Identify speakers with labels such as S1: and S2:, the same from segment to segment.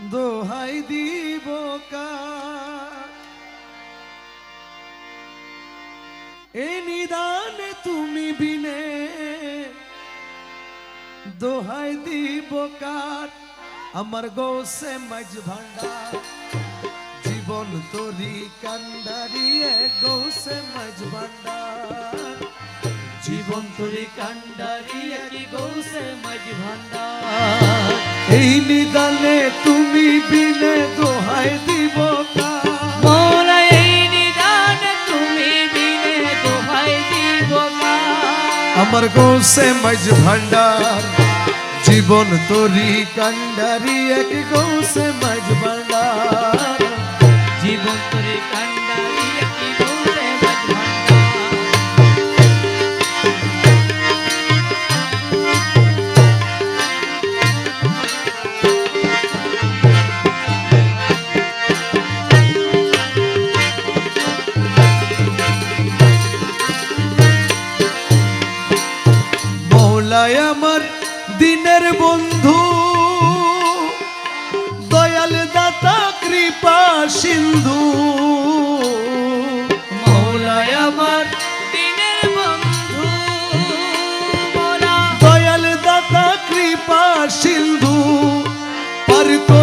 S1: দোহাই দিব? এ নিদানে তুমি বিনে দোহাই দিব কার? আমার গৌসে মাঝ ভান্ডার জীবন তোরি কান্ডারিয়ে গৌসে মাঝ ভান্ডার
S2: জীবন তুরি কান্ডারি কি গৌসে মাঝ ভান্ডার
S1: এই নিদানে তুমি বিনে দোহাই দিব
S2: মোরা এই নিদান তুমি বিনে দোহাই দিব।
S1: আমার গৌসে মাঝ ভান্ডার জীবন তোরি কান্ডারি এক গৌসে মাঝ ভান্ডার।
S2: জীবন তুরি কান্ডারি।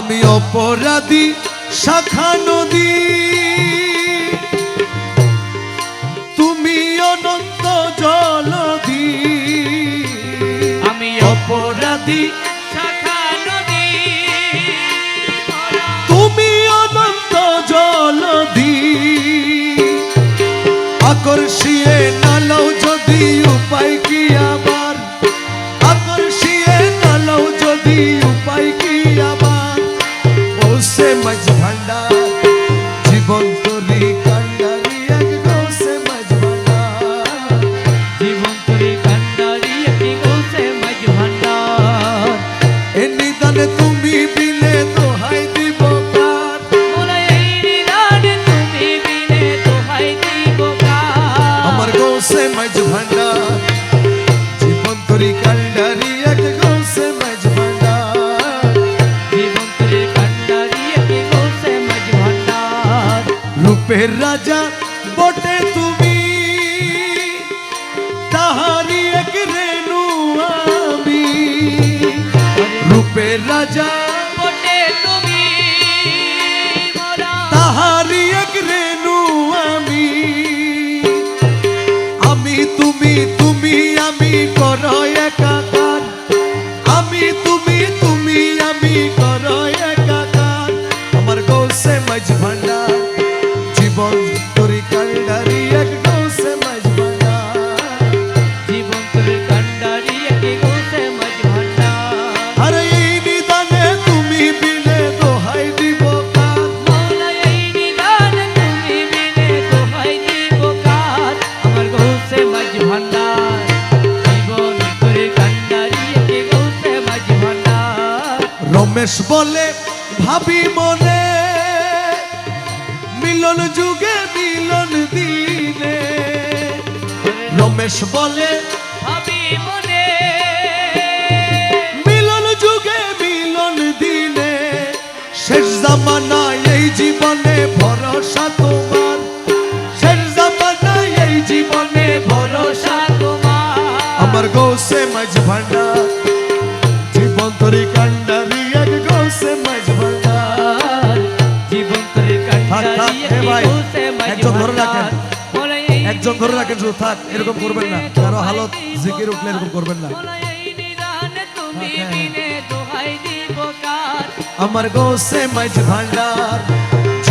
S1: আমি অপরাধী শাখা নদী। তুমি অনন্ত জলদি
S2: আমি অপরাধী শাখা
S1: আকর্ষিয়ে নালও একজন ধরে রাখেন। একজন ধরে রাখেন শুধু থাক এরকম করবেন না। কারও হালত জিকির উঠলে এরকম করবেন না।
S2: হ্যাঁ।
S1: আমার গৌসে মাঝ ভান্ডার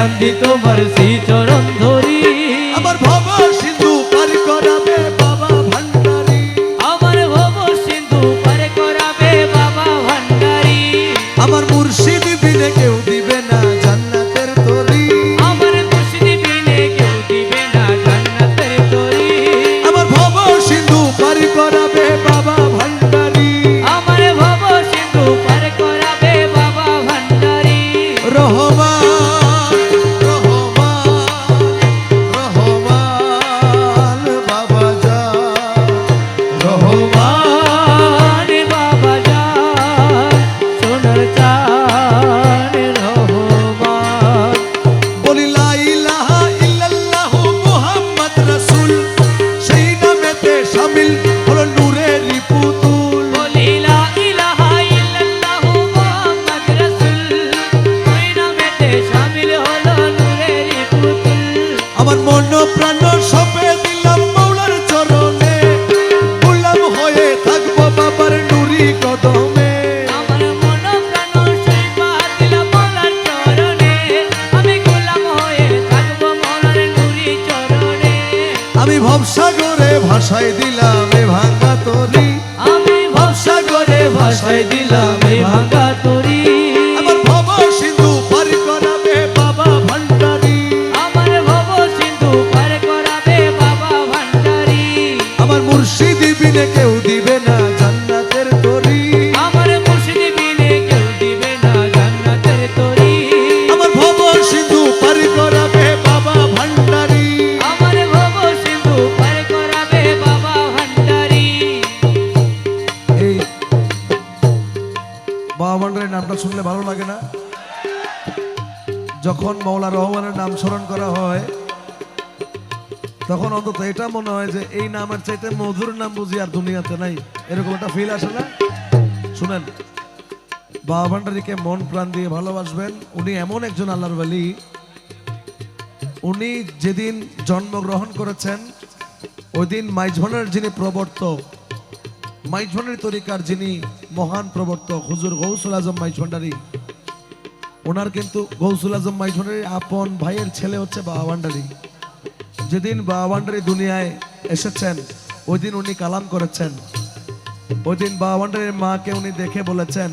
S1: কান্দি তোমার শ্রী চরণ ধরি। আমার অন্তত এটা মনে হয় যে এই নামের চাইতে মধুর নাম বুঝি আর দুনিয়াতে নাই। এরকম একটা ফিল আসে না? শুনেন, বাবা ভান্ডারিকে মন প্রাণ দিয়ে ভালোবাসবেন। উনি এমন একজন আল্লাহর বালি উনি যেদিন জন্মগ্রহণ করেছেন, ওই দিন মাইঝনের যিনি প্রবর্ত মাইঝনের তরিকার যিনি মহান প্রবর্তক, হুজুর গৌসুল আজম মাইঝভান্ডারি ওনার কিন্তু গৌসুল আজম মাইঝনের আপন ভাইয়ের ছেলে হচ্ছে বাবা ভান্ডারি। যেদিন বাবান্ডারি দুনিয়ায় এসেছেন ওই দিন উনি কালাম করেছেন। ওই দিন বাবান্ডারির মাকে উনি দেখে বলেছেন,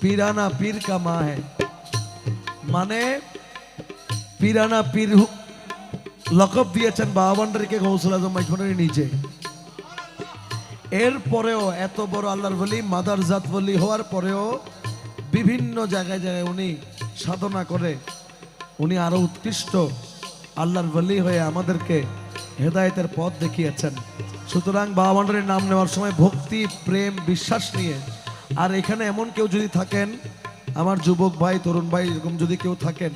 S1: পিরানা পীর কা মা হ্যাঁ মানে পিরানা পীর লকব দিয়েছেন বাবান্ডারিকে গৌসুল আজম নিচে এর পরেও এত বড় আল্লাহর বলি মাদার জাত বলি হওয়ার পরেও বিভিন্ন জায়গায় জায়গায় উনি সাধনা করে, উনি আরও উৎকৃষ্ট আল্লাহর বলি হয়ে আমাদেরকে হেদায়তের পথ দেখিয়েছেন। সুতরাং বাবা মন্ডলের নাম নেওয়ার সময় ভক্তি, প্রেম, বিশ্বাস নিয়ে। আর এখানে এমন কেউ যদি থাকেন, আমার যুবক ভাই, তরুণ ভাই, এরকম যদি কেউ থাকেন,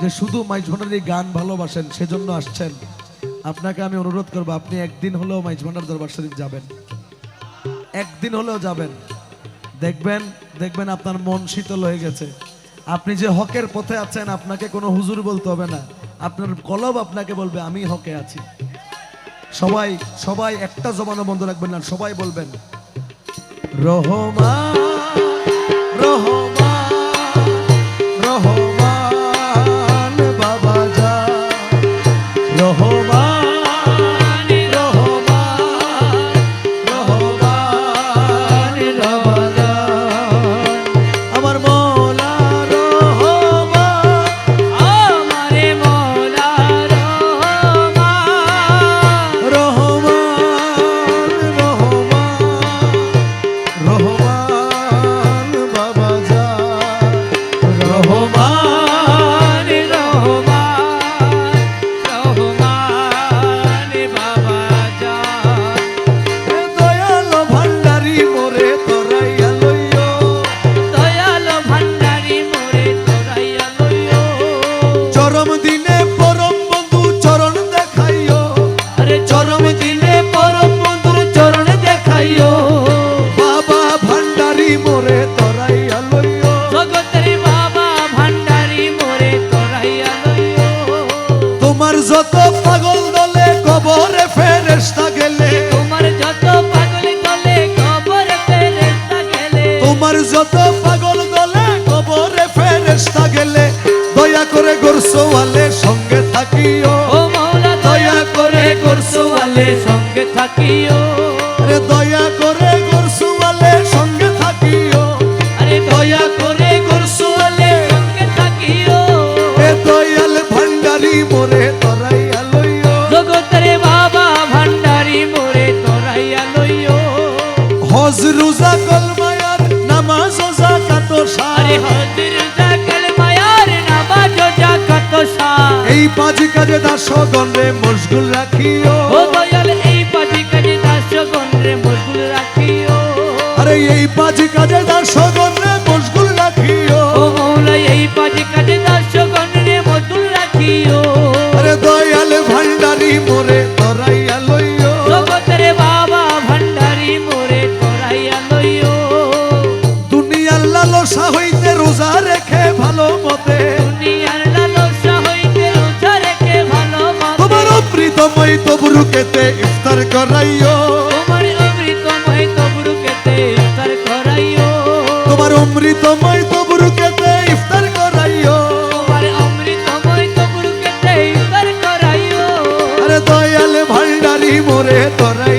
S1: যে শুধু মাইজভান্ডারি গান ভালোবাসেন, সেজন্য আসছেন, আপনাকে আমি অনুরোধ করব, আপনি একদিন হলেও মাইজভান্ডার দরবার শরীফ যাবেন। একদিন হলেও যাবেন। দেখবেন দেখবেন আপনার মন শীতল হয়ে গেছে। আপনি যে হকের পথে আছেন, আপনাকে কোনো হুজুর বলতে হবে না। আপনার কলব আপনাকে বলবে, আমি হকে আছি। সবাই সবাই একটা জমানো বন্ধ রাখবেন না, সবাই বলবেন রহমা রহমান। গোরসওয়ালে সঙ্গে থাকিও। আরে দয়া করে গোরসওয়ালে সঙ্গে থাকিও।
S2: আরে দয়া করে সঙ্গে থাকিও।
S1: এ দয়াল ভান্ডারি মোরে তরাইয়া লইও।
S2: জগতরে বাবা ভান্ডারি মোরে তরাইয়া লইও।
S1: হজ রোজা কলমায়ার পাঁচ কাজে দাসগণ রে মশগুল রাখিও।
S2: ও দয়াল এই পাটি কাজে দাস গণরে মশগুল রাখিও।
S1: আরে এই পাঁচ কাজে দাসগণ অমৃতময় তবরুকেতে ইফতার করাইও।
S2: তোমার অমৃতময় তবরুকেতে ইফতার করাইও।
S1: তোমার অমৃতময় তবরুকেতে ইফতার করাইও।
S2: তোমার অমৃতময় ইফতার করাইও।
S1: আরে দয়াল ভান্ডারি মোরে তোরাইয়া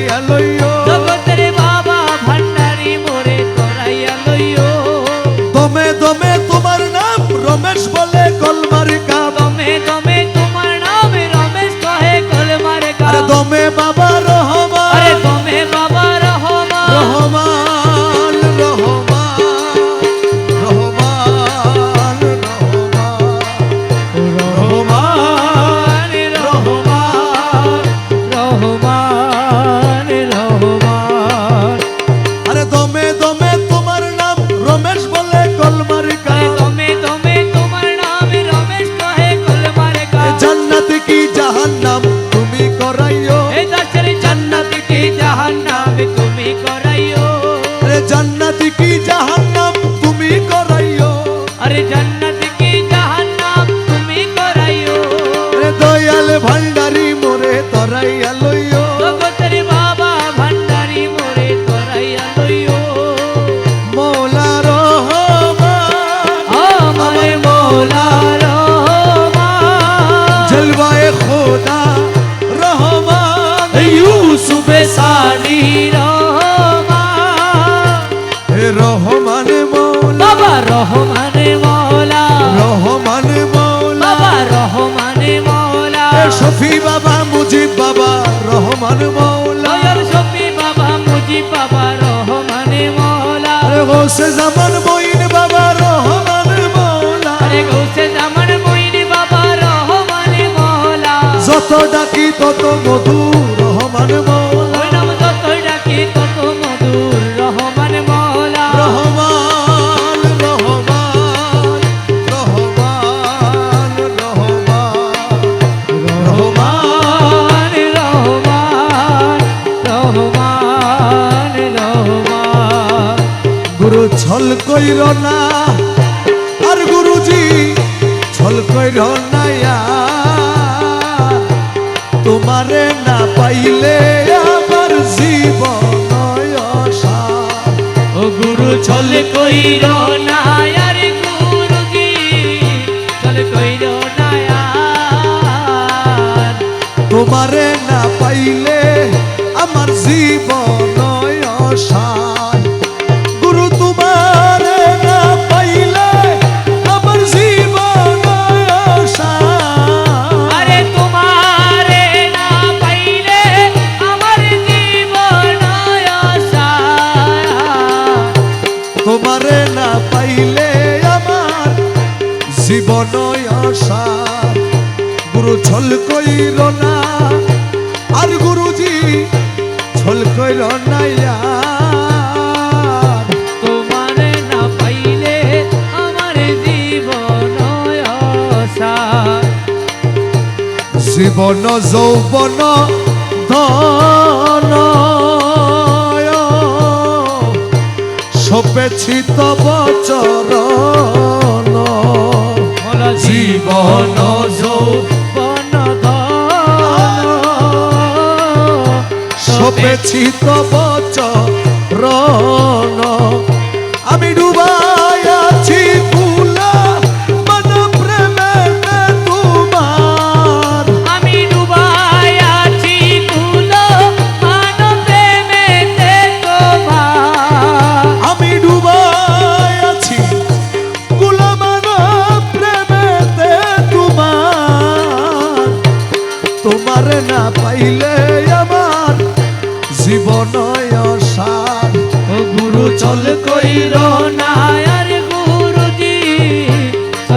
S1: রহমান মৌলা। রহমান
S2: মৌলা। বাবা রহমান মৌলা।
S1: শফি বাবা মুজিব বাবা রহমান মৌলা।
S2: শফি বাবা মুজিব বাবা রহমান মৌলা।
S1: গোসে জামান মঈন বাবা রহমান মৌলা।
S2: গৌসে জামান মইন বাবা রহমান মৌলা।
S1: যত ডাকি তত মধু রহমান মৌলা। কইর না। আর গুরুজি ছল কইর না তোমারে না পাইলে আমার জীবন
S2: ও গুরু চল কইর না আর গুরুজি চল কইর না
S1: তোমারে না পাইলে আমার জীবন জীবন অসার গুরু ছল কইর না আর গুরুজি ছল কইর না
S2: জীবন আশা।
S1: যৌবন ধন সপেছি তব
S2: বল জীবন যৌবন
S1: সপেছি তব চরণ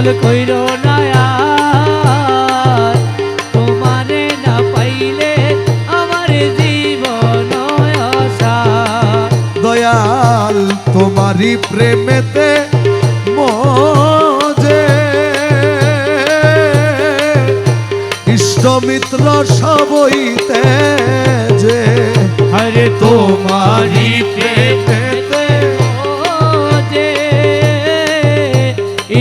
S2: চল কইর না আর তোমারে না পাইলে আমার জীবন
S1: দয়াল তোমারি প্রেমেতে মজে। ইষ্টমিত্র সবইতে যে
S2: আরে তোমারি প্রেমেতে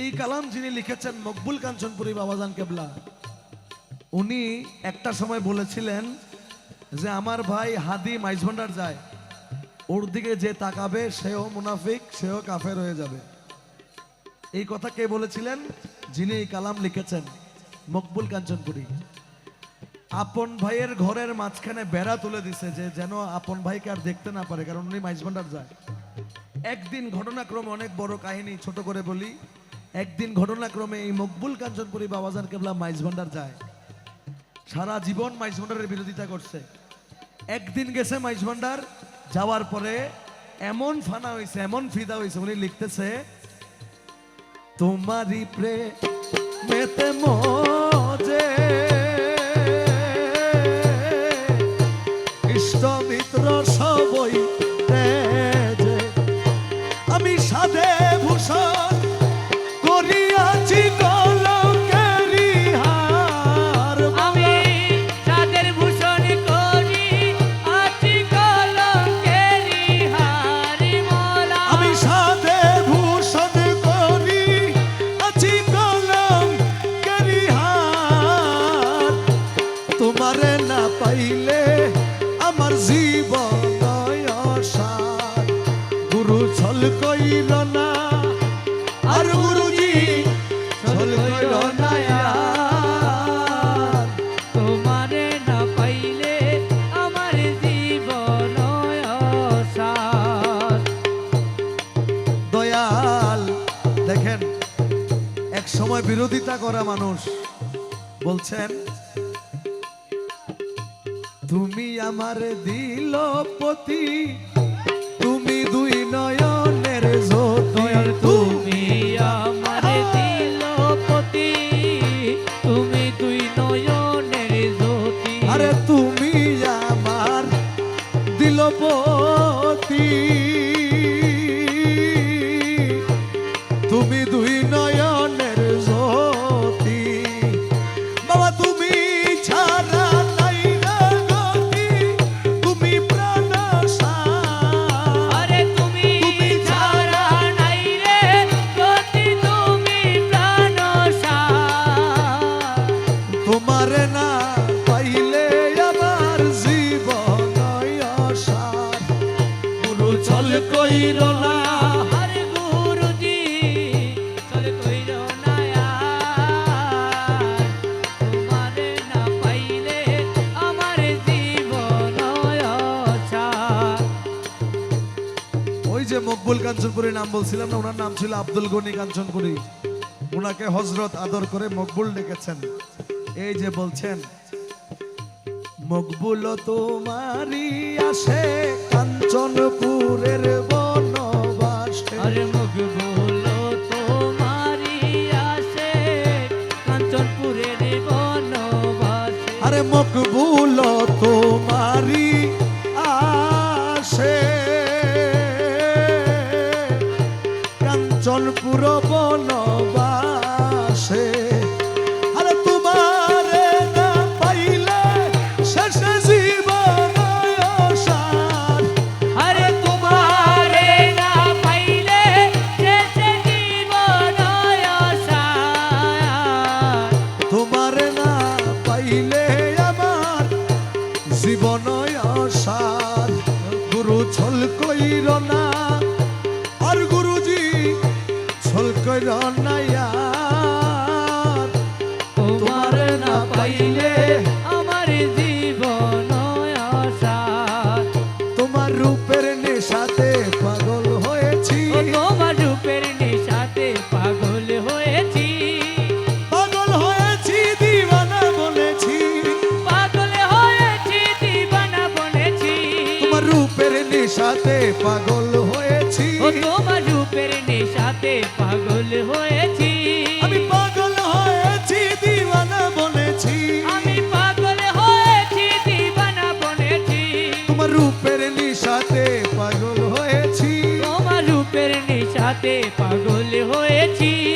S1: এই কালাম যিনি লিখেছেন মকবুল কাঞ্চনপুরী বাবাজান কেবলা, উনি একটা সময় বলেছিলেন যে আমার ভাই হাদি মাইজভান্ডার যায়, ওর দিকে যে তাকাবে সেও মুনাফিক, সেও কাফের হয়ে যাবে। এই কথা কে বলেছিলেন? যিনি এই কালাম লিখেছেন মকবুল কাঞ্চনপুরী। আপন ভাইয়ের ঘরের মাঝখানে বেড়া তুলে দিছে যে যেন আপন ভাইকে আর দেখতে না পারে, কারণ উনি মাইজভান্ডার যায়। একদিন ঘটনাক্রমে অনেক বড় কাহিনী ছোট করে বলি। একদিন ঘটনাক্রমে এই মকবুল কাঞ্চনপুরি বাবাজান কেবলা মাইজভান্ডার যায়। সারা জীবন মাইজ ভান্ডারের বিরোধিতা করছে। একদিন গেছে মাইজ ভান্ডার, যাওয়ার পরে এমন ফানা হয়েছে এমন ফিদা হয়েছে উনি লিখতেছে, তোমারই প্রেমেতে মজে বিরোধিতা করা মানুষ। বলছেন তুমি আমার দিল পতি তুমি দুই নয়নের
S2: তুমি আমার দিল
S1: পতি তুমি দুই নয়নের
S2: আরে তুমি
S1: ওনার নাম ছিল আব্দুল ওনাকে হজরত আদর করে মকবুল ডেকেছেন। এই যে বলছেন মকবুল তোমারি আসে কাঞ্চনপুরের Moku কইর নাইয়া
S2: তোমার না জীবন
S1: তোমার রূপের নেশাতে পাগল হয়েছি।
S2: তোমার রূপের পাগল হয়েছি।
S1: পাগল হয়েছি
S2: দিবানা
S1: বলেছি।
S2: পাগল হয়েছি দিবানা বলেছি।
S1: তোমার রূপের নেশাতে পাগল
S2: হাতে পাগল হয়েছি